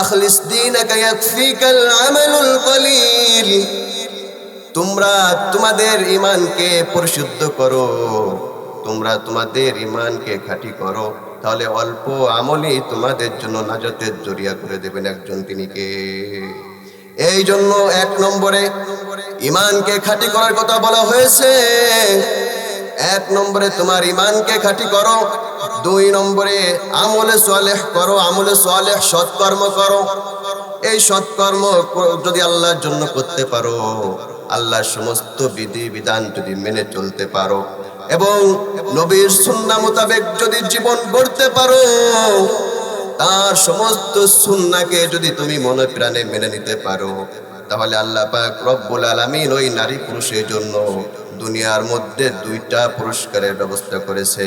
আখলিস তোমরা তোমাদের ইমানকে পরিশুদ্ধ করো। তোমরা তোমাদের ইমানকে খাঁটি করো। তাহলে অল্প আমলই তোমাদের জন্য নাজতের জরিয়া করে দেবেন একজন তিনি কে? এই জন্য এক নম্বরে ইমানকে খাঁটি করার কথা বলা হয়েছে। এক নম্বরে তোমার ইমানকে খাঁটি করো। দুই নম্বরে, আমলে সোয়ালেহ করো, আমলে সোয়ালেহ সৎকর্ম করো। এই সৎকর্ম যদি আল্লাহর জন্য করতে পারো, আল্লাহর সমস্ত বিধি বিধান যদি মেনে চলতে পারো এবং নবীর সুন্না মোতাবেক যদি জীবন গড়তে পারো, তার সমস্ত সুন্নাকে যদি তুমি মনে প্রাণে মেনে নিতে পারো, তাহলে আল্লাহ পাক রব্বুল আলামিন ওই নারী পুরুষের জন্য দুনিয়ার মধ্যে দুইটা পুরস্কারের ব্যবস্থা করেছে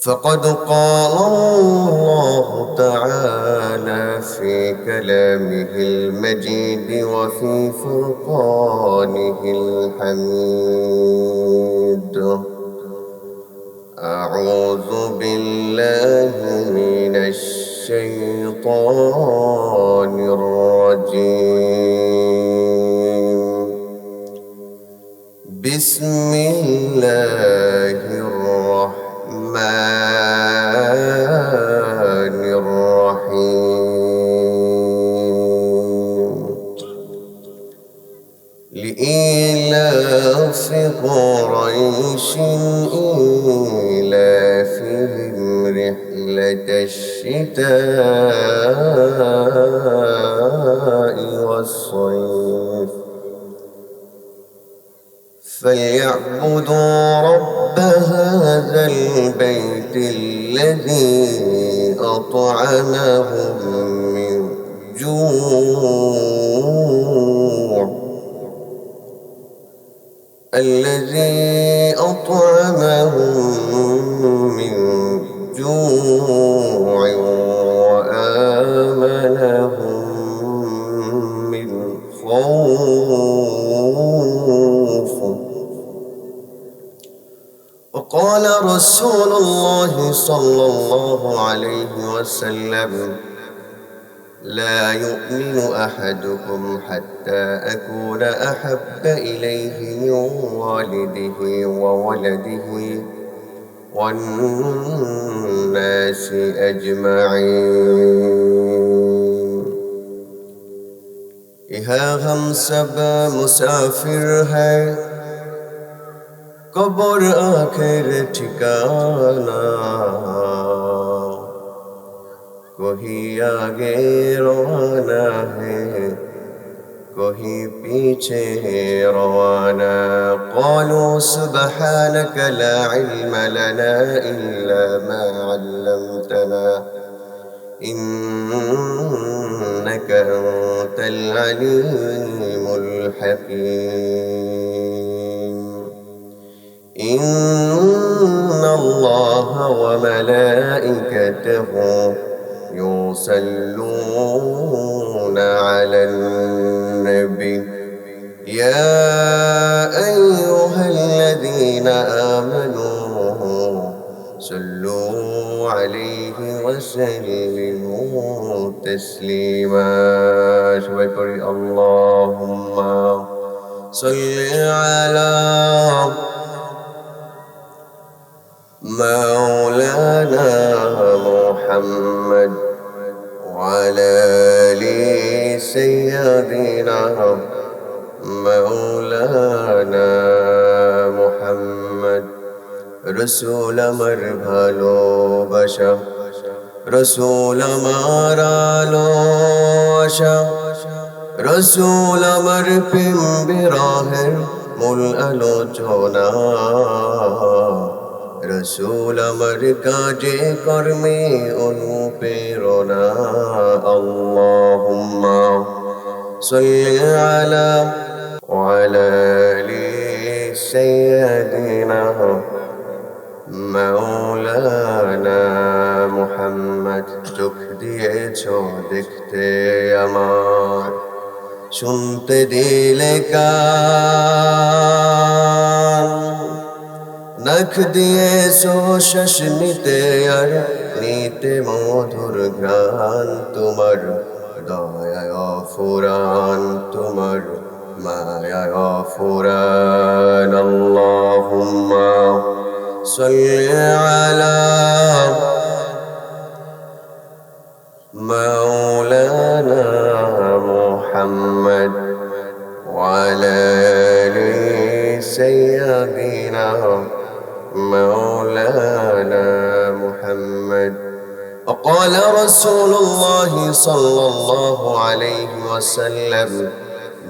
فقد قال الله تعالى في كلامه المجيد وفي فرقانه الحميد. أعوذ بالله من الشيطان الرجيم. بسم الله أطعمهم من جوع وآمنهم من خوف. وقال رسول الله صلى الله عليه وسلم لا يؤمن احدكم حتى اكون احب اليه من والده وولده والناس اجمعين इहा हम सब मुसाफिर है कब्र आखिर ठिकाना कोई आगे रवाना है कोई पीछे रवाना قالوا سبحانك لا علم لنا إلا ما علمتنا إنك أنت العليم الحكيم إن الله وملائكته يصلون على النبي يا أيها الذين آمنوا صلوا عليه وسلموا تسليما قولي اللهم صل على مولانا محمد وعلى آل سيدنا مولانا محمد রসুল আমার ভালোবাসা রসুল আমার আলো আশা রসুল আমার প্রেম বিরহের মূল আলোচনা রসুল আমার কাজে কর্মে অনুপ্রেরণা আল্লাহুম্মা صل على وعلى آل سيدنا মাওলানা মুহাম্মদ চোখ দিয়েছ দেখতে আমার শুনতে দিলে কান নখ দিয়েছ শ্বাস নিতে আর নিতে মধুর ঘ্রাণ তোমার দয়ায় ফুরান তোমার মায়ায় ফুরান আল্লাহুম্মা صل على مولانا محمد وعلى آل سيدنا مولانا محمد. وقال رسول الله صلى الله عليه وسلم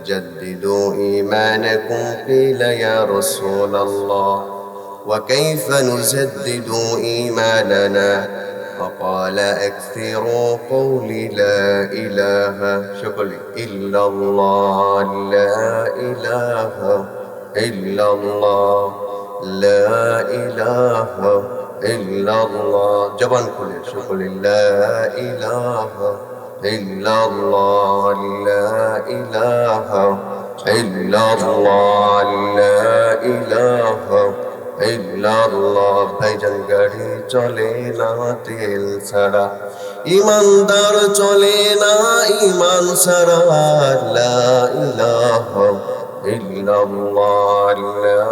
جددوا إيمانكم قيل يا رسول الله وكيف نجدد إيماننا؟ فقال أكثروا قول لا إله شكرا إلا الله لا إله إلا الله. لا إله إلا الله جبان كل شكرا لا إله إلا الله لا إله إلا الله لا إله ইল্লাল্লাহ ভাইজান গাড়ি চলে না তেল ছাড়া ইমানদার চলে না ইমান ছাড়া লা ইলাহা إلا الله لا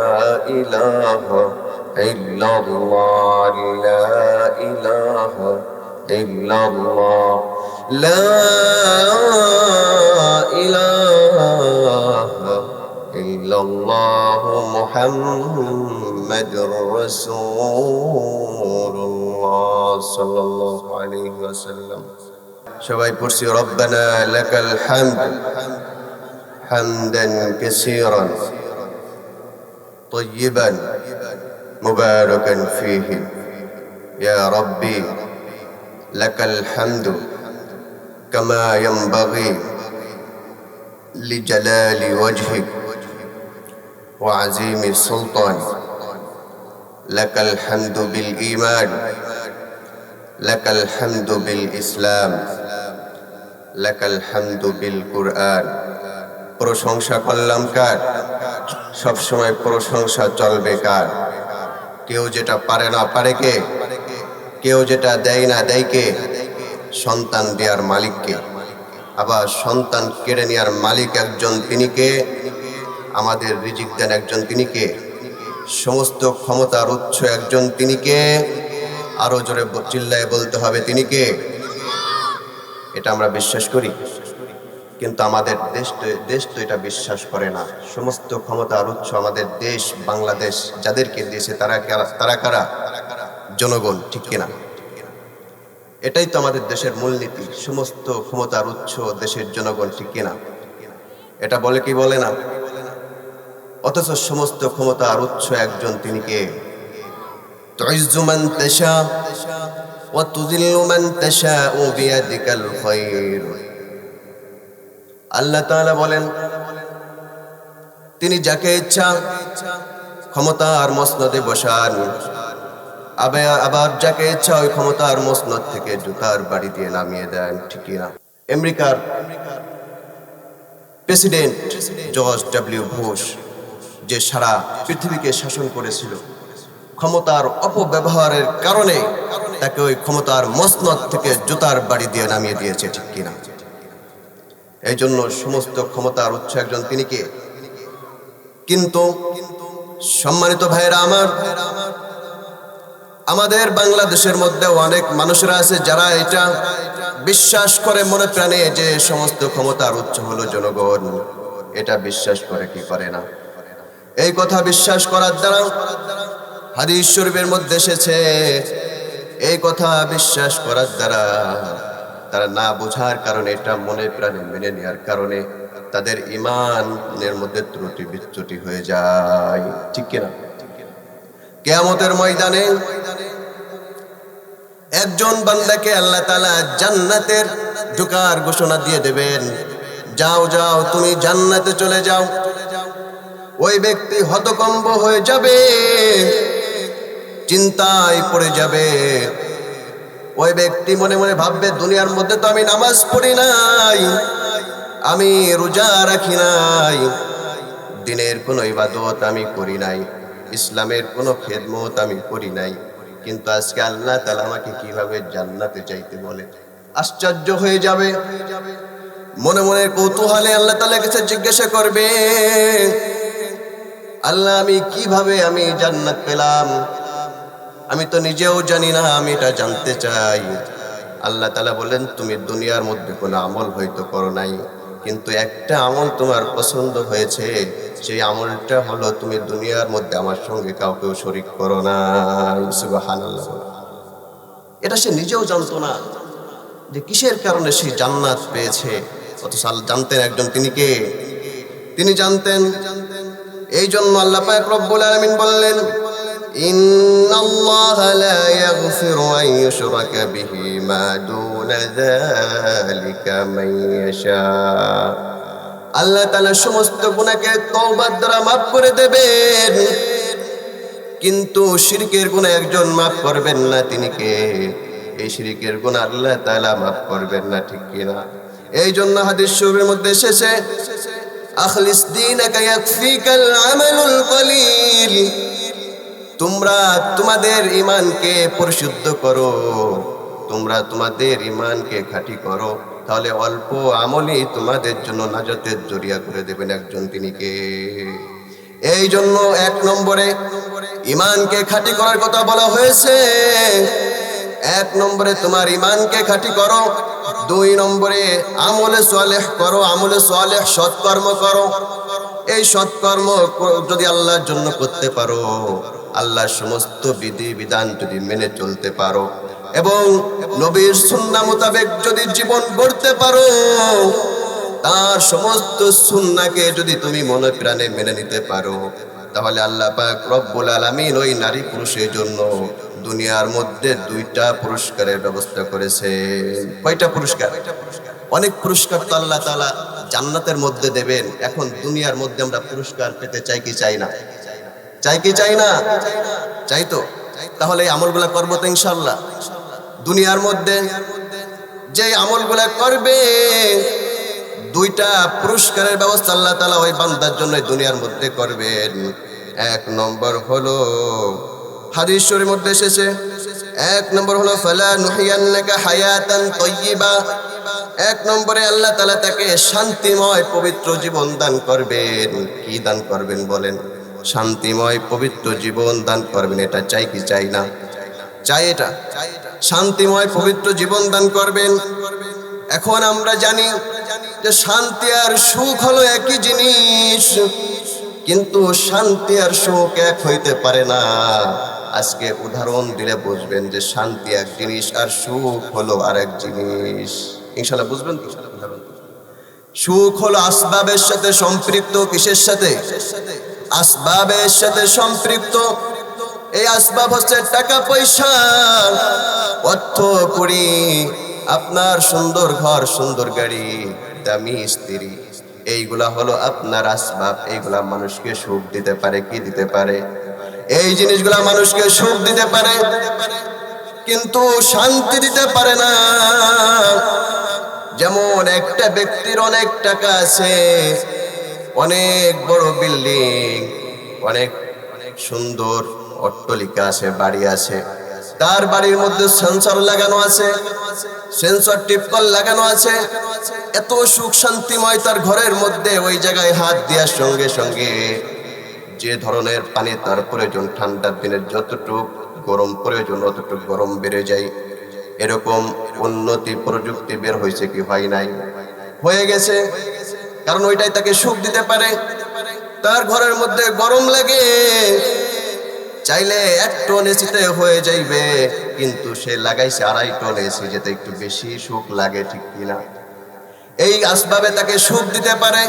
إله إلا الله لا إله إلا الله لا إله إلا الله محمد رسول الله صلى الله عليه وسلم. شباب برسي ربنا لك الحمد, الحمد. حمدا كثيرا طيبا مباركا فيه. يا ربي لك الحمد كما ينبغي لجلال وجهك وعزيم السلطان لك الحمد بالإيمان لك الحمد بالإسلام لك الحمد بالقرآن. প্রশংসা করলাম কার? সবসময় প্রশংসা চলবে কার? কেউ যেটা পারে না পারে কে? কেউ যেটা দেয় না দেয় কে? সন্তান দেওয়ার মালিককে আবার সন্তান কেড়ে নেওয়ার মালিক একজন তিনি কে? আমাদের রিজিক দেন একজন তিনি কে? সমস্ত ক্ষমতার উৎস একজন তিনি কে? আরও জোরে চিল্লায় বলতে হবে তিনি কে? এটা আমরা বিশ্বাস করি। কিন্তু আমাদের দেশ তো দেশ তো এটা বিশ্বাস করে না। সমস্ত ক্ষমতার উৎস আমাদের দেশ, বাংলাদেশ, যাদেরকে দিয়েছে তারা তারা কারা? জনগণ, ঠিক কিনা? এটাই তো আমাদের দেশের মূলনীতি। সমস্ত ক্ষমতার উৎস দেশের জনগণ, ঠিক কিনা? এটা বলে কি বলে না? অথচ সমস্ত ক্ষমতার উৎস একজন, তিনি কে? তুইজুমান ও ওয়া তুযিল্লু মান তাশা বিয়াদিকাল খায়র। আল্লাহ তাআলা বলেন, তিনি যাকে ইচ্ছা ক্ষমতা আর মসনদে বসান। আবার যাকে ইচ্ছা ওই ক্ষমতার মসনদ থেকে জুতার বাড়ি দিয়ে নামিয়ে দেন ঠিকই না? আমেরিকার প্রেসিডেন্ট জর্জ ডাব্লিউ বুশ যে সারা পৃথিবীকে শাসন করেছিল, ক্ষমতার অপব্যবহারের কারণে তাকে ওই ক্ষমতার মসনদ থেকে জুতার বাড়ি দিয়ে নামিয়ে দিয়েছে, ঠিক কিনা এই জন্য সমস্ত ক্ষমতার উৎস একজন তিনি কে? কিন্তু সম্মানিত ভাইরা আমার, আমাদের বাংলাদেশের মধ্যে অনেক মানুষরা আছে যারা এটা বিশ্বাস করে মনে প্রাণে যে সমস্ত ক্ষমতার উৎস হলো জনগণ। এটা বিশ্বাস করে কি করে না? এই কথা বিশ্বাস করার দ্বারা হাদিস শরীফের মধ্যে এসেছে, এই কথা বিশ্বাস করার দ্বারা তারা না বোঝার কারণে এটা মনে প্রাণে মেনে নেওয়ার কারণে তাদের ইমানের মধ্যে ত্রুটি বিচ্যুতি হয়ে যায়। ঠিক কিনা? কেয়ামতের ময়দানে একজন বান্দাকে আল্লাহ তালা জান্নাতের ঢুকার ঘোষণা দিয়ে দেবেন, যাও যাও, তুমি জান্নাতে চলে যাও। ওই ব্যক্তি হতকম্ব হয়ে যাবে, চিন্তায় পড়ে যাবে। ওই ব্যক্তি মনে মনে ভাববে, দুনিয়ার মধ্যে তো আমি নামাজ পড়ি নাই, আমি রোজা রাখি নাই, দিনের কোনো ইবাদত আমি করি নাই, ইসলামের কোনো খেদমত আমি করি নাই, কিন্তু আজকে আল্লাহ তালা আমাকে কীভাবে জান্নাতে চাইতে বলে? আশ্চর্য হয়ে যাবে। মনে মনে কৌতূহলে আল্লাহ তালা কাছে জিজ্ঞাসা করবে, আল্লাহ, আমি কীভাবে আমি জান্নাত পেলাম? আমি তো নিজেও জানি না, আমি এটা জানতে চাই। আল্লাহ তালা বলেন, তুমি দুনিয়ার মধ্যে কোনো আমল হয়তো করো নাই, কিন্তু একটা আমল তোমার পছন্দ হয়েছে, সেই আমলটা হলো তুমি দুনিয়ার মধ্যে আমার সঙ্গে কাউকেও শরিক করো না। এটা সে নিজেও জানতো না যে কিসের কারণে সে জান্নাত পেয়েছে। অথচ জানতেন একজন তিনি কে? তিনি জানতেন। এই জন্য আল্লাহ পাক রব্বুল আলামিন বললেন إن الله لا يغفر أن يشرك به ما دون ذلك من يشاء আল্লাহ তাআলা সমস্ত গুনাহকে তওবার দ্বারা মাফ করে দেবেন কিন্তু শিরকের গুনাহ একজন মাফ করবেন না তিনি কে এই শিরকের গুনাহ আল্লাহ তাআলা মাফ করবেন না ঠিক কিনা এই জন্য হাদিস শরীফের মধ্যে এসেছে আখলিস দীনাকা ইয়াকফিকাল আমালুল কলিল তোমরা তোমাদের ইমানকে পরিশুদ্ধ করো। তোমরা তোমাদের ইমানকে খাঁটি করো। তাহলে অল্প আমলই তোমাদের জন্য নাজতের জরিয়া করে দেবেন একজন তিনি কে? এই জন্য এক নম্বরে ইমানকে খাঁটি করার কথা বলা হয়েছে। এক নম্বরে তোমার ইমানকে খাঁটি করো। দুই নম্বরে আমলে সোয়ালেহ করো, আমলে সোয়ালেহ সৎকর্ম করো। এই সৎকর্ম যদি আল্লাহর জন্য করতে পারো। আল্লাহর সমস্ত বিধি বিধান যদি মেনে চলতে পারো এবং নবীর সুন্না মোতাবেক যদি জীবন গড়তে পারো, তার সমস্ত সুন্নাকে যদি তুমি মনে প্রাণে মেনে নিতে পারো, তাহলে আল্লাহ পাক রব্বুল আলামিন ওই নারী পুরুষের জন্য দুনিয়ার মধ্যে দুইটা পুরস্কারের ব্যবস্থা করেছে। কয়টা পুরস্কার? অনেক পুরস্কার তো আল্লাহ তাআলা জান্নাতের মধ্যে দেবেন, এখন দুনিয়ার মধ্যে আমরা পুরস্কার পেতে চাই কি চাই না? চাই কি চাই না? চাই তো। তাহলে এই আমলগুলা করব তো ইনশাল্লাহ দুনিয়ার মধ্যে যে আমলগুলা করবে, দুইটা পুরস্কারের ব্যবস্থা আল্লাহ তালা ওই বান্দার জন্য দুনিয়ার মধ্যে করবেন। এক নম্বর হলো হাদিস শরীর মধ্যে এসেছে, এক নম্বর হলো, ফালা নুহিয়ান্নাকা হায়াতান তয়্যিবা এক নম্বরে আল্লাহ তালা তাকে শান্তিময় পবিত্র জীবন দান করবেন। কি দান করবেন বলেন? শান্তিময় পবিত্র জীবন দান করবেন, এটা চাই কি চাই না? চাই এটা। শান্তিময় পবিত্র জীবন দান করবেন। এখন আমরা জানি যে শান্তি আর সুখ হলো একই জিনিস, কিন্তু শান্তি আর সুখ এক হইতে পারে না। আজকে উদাহরণ দিলে বুঝবেন যে শান্তি এক জিনিস আর সুখ হলো আরেক জিনিস। ইনশাল্লাহ বুঝবেন তো? উদাহরণ সুখ হলো আসবাবের সাথে, সম্পৃক্ত কিসের সাথে? আসবাবের সাথে সম্পৃক্ত। এই আসবাব হচ্ছে টাকা পয়সা। অর্থ করি, আপনার সুন্দর ঘর, সুন্দর গাড়ি, দামি স্ত্রী। এইগুলা হলো আপনার আসবাব। এইগুলা মানুষকে সুখ দিতে পারে, কি দিতে পারে? এই জিনিসগুলা মানুষকে সুখ দিতে পারে, কিন্তু শান্তি দিতে পারে না। যেমন একটা ব্যক্তির অনেক টাকা আছে অনেক বড় বিল্ডিং, অনেক অনেক সুন্দর অট্টলিকা আছে, বাড়ি আছে। তার বাড়ির মধ্যে সেন্সর লাগানো আছে, সেন্সর টিপকল লাগানো আছে। এত সুখ শান্তিময় তার ঘরের মধ্যে ওই জায়গায় হাত দেওয়ার সঙ্গে সঙ্গে যে ধরনের পানি তার প্রয়োজন, ঠান্ডার দিনের যতটুকু গরম প্রয়োজন, অতটুকু গরম বেড়ে যায়। এরকম উন্নতি প্রযুক্তি বের হয়েছে কি হয় নাই? হয়ে গেছে। কারণ ওইটাই তাকে সুখ দিতে পারে। তার ঘরের মধ্যে গরম লাগে। চাইলে এক টন এসিতে হয়ে যাইবে, কিন্তু সে লাগাইছে আড়াই টন এসি যেতে একটু বেশি সুখ লাগে, ঠিক কিনা? এই আসবাবে তাকে সুখ দিতে পারে।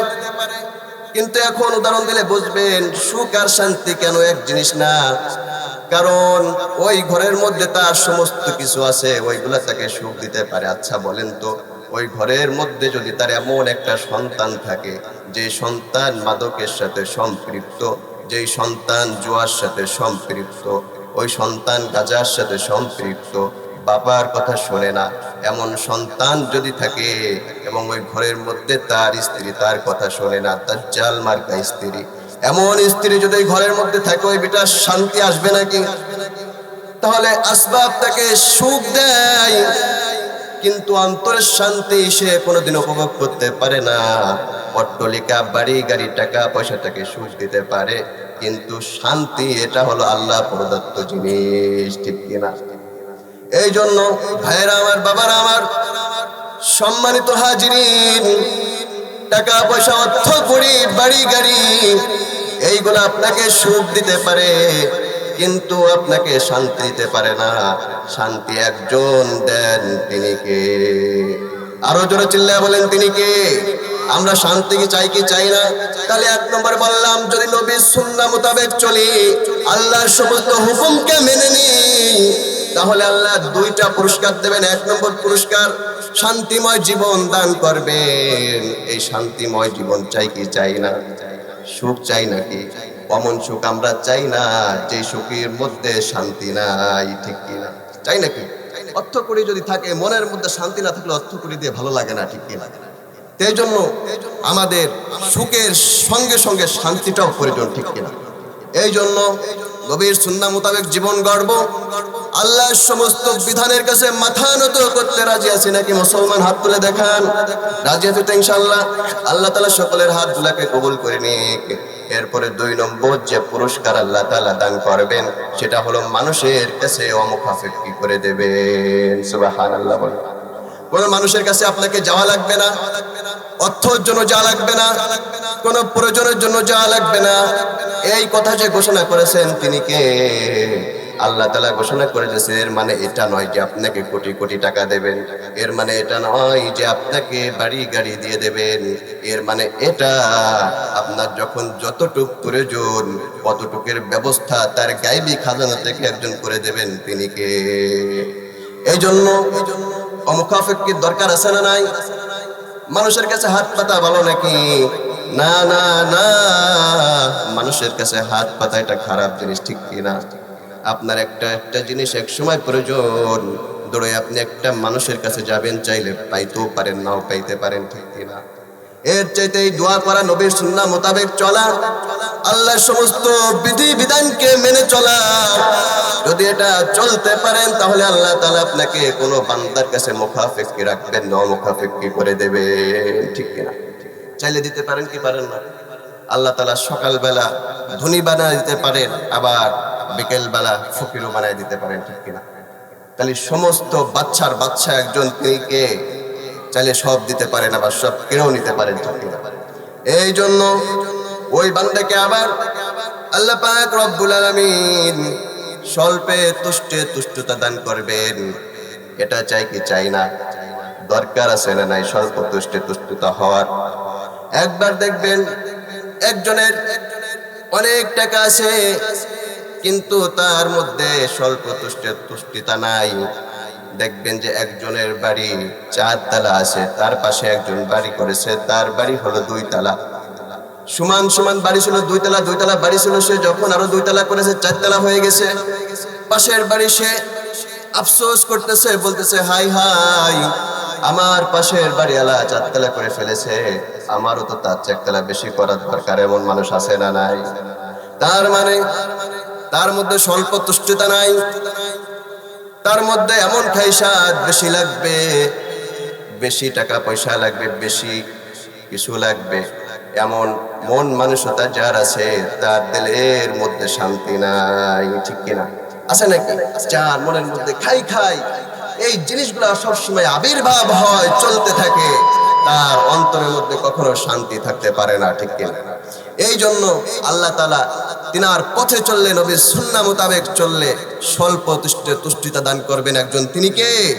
কিন্তু এখন উদাহরণ দিলে বুঝবেন, সুখ আর শান্তি কেন এক জিনিস না? কারণ ওই ঘরের মধ্যে তার সমস্ত কিছু আছে, ওইগুলা তাকে সুখ দিতে পারে। আচ্ছা বলেন তো। ওই ঘরের মধ্যে যদি তার এমন একটা সন্তান থাকে, যে সন্তান মাদকের সাথে সম্পৃক্ত, যেই সন্তান জুয়ার সাথে সম্পৃক্ত, ওই সন্তান গাজার সাথে সম্পৃক্ত, বাবার কথা শোনে না, এমন সন্তান যদি থাকে এবং ওই ঘরের মধ্যে তার স্ত্রী তার কথা শোনে না তার জাল মার্কা স্ত্রী, এমন স্ত্রী যদি ঘরের মধ্যে থাকে, ওই বেটার শান্তি আসবে নাকি? তাহলে আসবাব তাকে সুখ দেয়। কিন্তু অন্তরের শান্তি সে কোনোদিন উপভোগ করতে পারে না। অট্টলিকা বাড়ি, গাড়ি, টাকা, পয়সা তাকে সুখ দিতে পারে। কিন্তু শান্তি, এটা হলো আল্লাহ প্রদত্ত জিনিস, ঠিক কিনা এই জন্য ভাইয়েরা আমার, বাবারা আমার, সম্মানিত হাজিরিন, টাকা, পয়সা, অর্থ করি বাড়ি, গাড়ি, এইগুলো আপনাকে সুখ দিতে পারে। কিন্তু আপনাকে শান্তি দিতে পারে না। শান্তি একজন দেন তিনি কে? আরও জোরে চিল্লায় বলেন, তিনি কে? আমরা শান্তি কি চাই কি চাই না? তাহলে এক নম্বর বললাম, যদি নবীর সুন্না মোতাবেক চলি, আল্লাহর সমস্ত হুকুমকে মেনে নিই তাহলে আল্লাহ দুইটা পুরস্কার দেবেন। এক নম্বর পুরস্কার, শান্তিময় জীবন দান করবেন। এই শান্তিময় জীবন চাই কি চাই না? সুখ চাই নাকি? অমন সুখ আমরা চাই না যে সুখের মধ্যে শান্তি নাই, ঠিক কিনা? চাই নাকি? অর্থ করি যদি থাকে, মনের মধ্যে শান্তি না থাকলে অর্থ করি দিয়ে ভালো লাগে না, ঠিক কিনা? তাই জন্য আমাদের সুখের সঙ্গে সঙ্গে শান্তিটাও প্রয়োজন, ঠিক কিনা? এই জন্য গভীর সুন্না মোতাবেক জীবন গড়ব। আল্লাহর সমস্ত বিধানের কাছে মাথা নত করতে রাজি আছি নাকি? মুসলমান হাত তুলে দেখান। রাজি আছি তো ইনশাল্লাহ আল্লাহ তালা সকলের হাত গুলাকে কবুল করে নিক। এরপরে দুই নম্বর যে পুরস্কার আল্লাহ তালা দান করবেন, সেটা হলো মানুষের কাছে অমুখাফেক্কি করে দেবেন। সুবাহান আল্লাহ কোন মানুষের কাছে আপনাকে যাওয়া লাগবে না, অর্থর জন্য যাওয়া লাগবে না, কোন প্রয়োজনের জন্য যাওয়া লাগবে না। এই কথা যে ঘোষণা করেছেন তিনি কে? আল্লাহ তালা ঘোষণা করেছে এর মানে এটা নয় যে আপনাকে কোটি কোটি টাকা দেবেন। এর মানে এটা নয় যে আপনাকে বাড়ি গাড়ি দিয়ে দেবেন। এর মানে এটা আপনার যখন যতটুক প্রয়োজন কতটুকের ব্যবস্থা তার গাইবি খাজানা থেকে একজন করে দেবেন তিনি কে? এই জন্য অমুখাফেক্কির দরকার আছে না নাই? মানুষের কাছে হাত পাতা ভালো নাকি? না না না। মানুষের কাছে হাত পাতা এটা খারাপ জিনিস, ঠিক কি না আপনার একটা একটা জিনিস এক সময় প্রয়োজন। দৌড়ে আপনি একটা মানুষের কাছে যাবেন, চাইলে পাইতেও পারেন, নাও পাইতে পারেন, ঠিক কি না এর চাইতে এই দোয়া করা নবীর সুন্না মোতাবেক চলা। আল্লাহর সমস্ত বিধি বিধানকে মেনে চলা। যদি এটা চলতে পারেন, তাহলে আল্লাহ তাআলা আপনাকে কোনো বান্দার কাছে মুখাফেক্কি রাখবেন না মুখাফেক্কি করে দেবে ঠিক কিনা? চাইলে দিতে পারেন কি পারেন না? আল্লাহ তাআলা সকালবেলা ধনী বানায় দিতে পারেন, আবার বিকেলবেলা ফকিরও বানায় দিতে পারেন, ঠিক কিনা? তাহলে সমস্ত বাচ্চার বাচ্চা একজন কে? চাইলে সব দিতে পারেন, আবার সব কেউ নিতে পারেন, ঠিক কিনা? এই জন্য ওই বান্দাকে আবার আল্লাহ পাক রব্বুল আলামিন স্বল্পে তুষ্টে তুষ্টতা দান করবেন। এটা চাই কি চাই না? দরকার আছে না নাই স্বল্প তুষ্টে তুষ্টতা হওয়ার? একবার দেখবেন একজনের অনেক টাকা আছে কিন্তু তার মধ্যে স্বল্প তুষ্টে তুষ্টিতা নাই। দেখবেন যে একজনের বাড়ি চার তালা আছে, তার পাশে একজন বাড়ি করেছে, তার বাড়ি হলো দুই তালা। সমান সমান বাড়ি ছিল দুইতলা দুইতলা বাড়ি ছিল সে যখন আরও দুইতলা করেছে চারতলা হয়ে গেছে। পাশের বাড়ি সে আফসোস করতেছে, বলতেছে, হাই হাই, আমার পাশের বাড়িওয়ালা চারতলা করে ফেলেছে। আমারও তো তার চারতলা বেশি করার দরকার, এমন মানুষ আছে না নাই? তার মানে তার মধ্যে স্বল্প তুষ্টিতা নাই। তার মধ্যে এমন খাইসাদ বেশি লাগবে, বেশি টাকা পয়সা লাগবে, বেশি কিছু লাগবে। এমন মন মানসতা যার আছে, তার দিলের মধ্যে শান্তি নাই, ঠিক কিনা? আছে নাকি? যার মনের মধ্যে খাই খাই, এই জিনিসগুলো সবসময় আবির্ভাব হয়, চলতে থাকে। তার অন্তরের মধ্যে কখনো শান্তি থাকতে পারে না, ঠিক কিনা? এই জন্য আল্লাহ তালা তিনার পথে চললে, নবীর সুন্না মোতাবেক চললে স্বল্প তুষ্টে তুষ্টিতা দান করবেন একজন। তিনি কে?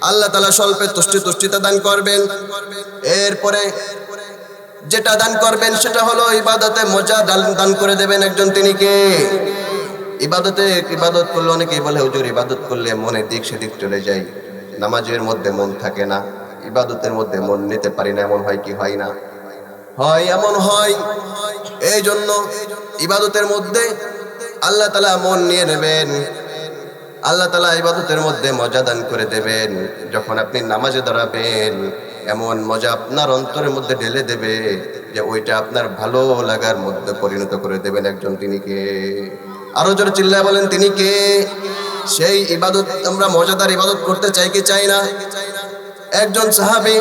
আল্লাহ তালা স্বল্পে তুষ্টি তুষ্টিতা দান করবেন। এরপরে যেটা দান করবেন সেটা হলো ইবাদতে মজা দান- করে দেবেন একজন। তিনি কে? ইবাদতে ইবাদত করলে অনেকেই বলে, হুজুর, ইবাদত করলে মনে দিক সেদিক চলে যায়। নামাজের মধ্যে মন থাকে না। ইবাদতের মধ্যে মন নিতে পারি না, এমন হয় কি, হয় না? হয়, এমন হয়। এই জন্য ইবাদতের মধ্যে আল্লাহ তালা মন নিয়ে নেবেন। আল্লাহ তালা ইবাদতের মধ্যে মজা দান করে দেবেন। যখন আপনি নামাজে দাঁড়াবেন, এমন মজা আপনার অন্তরের মধ্যে ঢেলে দেবে যে ওইটা আপনার ভালো লাগার মধ্যে পরিণত করে দেবেন একজন তিনি কে? আরও জোরে চিল্লায় বলেন, তিনি কে? সেই ইবাদত, আমরা মজাদার ইবাদত করতে চাই কি চাই না? একজন সাহাবী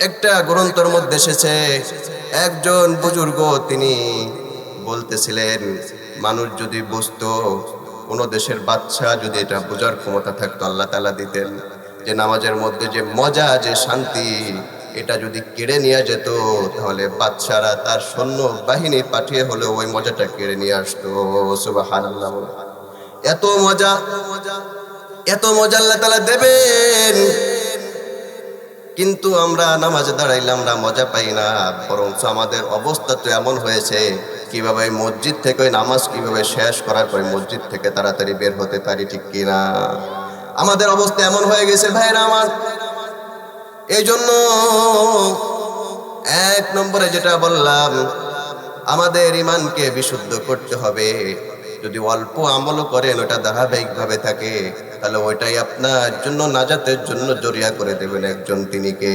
একটা গ্রন্থর মধ্যে এসেছে, একজন বুজুর্গ তিনি বলতেছিলেন, মানুষ যদি বুঝতো, কোন দেশের বাচ্চা যদি এটা বোঝার ক্ষমতা থাকতো, আল্লাহ তালা দিতেন। যে নামাজের মধ্যে যে মজা, যে শান্তি, এটা যদি কেড়ে নিয়ে যেত, তাহলে বাচ্চারা তার সৈন্য বাহিনী পাঠিয়ে হলেও ওই মজাটা কেড়ে নিয়ে আসতো। বলে। এত মজা এত মজা আল্লাহ তালা দেবেন। কিন্তু আমরা নামাজে দাঁড়াইলে আমরা মজা পাই না। বরং আমাদের অবস্থা তো এমন হয়েছে, কীভাবে মসজিদ থেকে নামাজ কীভাবে শেষ করার পরে মসজিদ থেকে তাড়াতাড়ি বের হতে পারি ঠিক কিনা? আমাদের অবস্থা এমন হয়ে গেছে, ভাইরা আমার। এই জন্য এক নম্বরে যেটা বললাম, আমাদের ইমানকে বিশুদ্ধ করতে হবে। যদি অল্প আমলও করেন, ওটা ধারাবাহিকভাবে থাকে, তাহলে ওইটাই আপনার জন্য নাজাতের জন্য জরিয়া করে দেবেন একজন তিনিকে।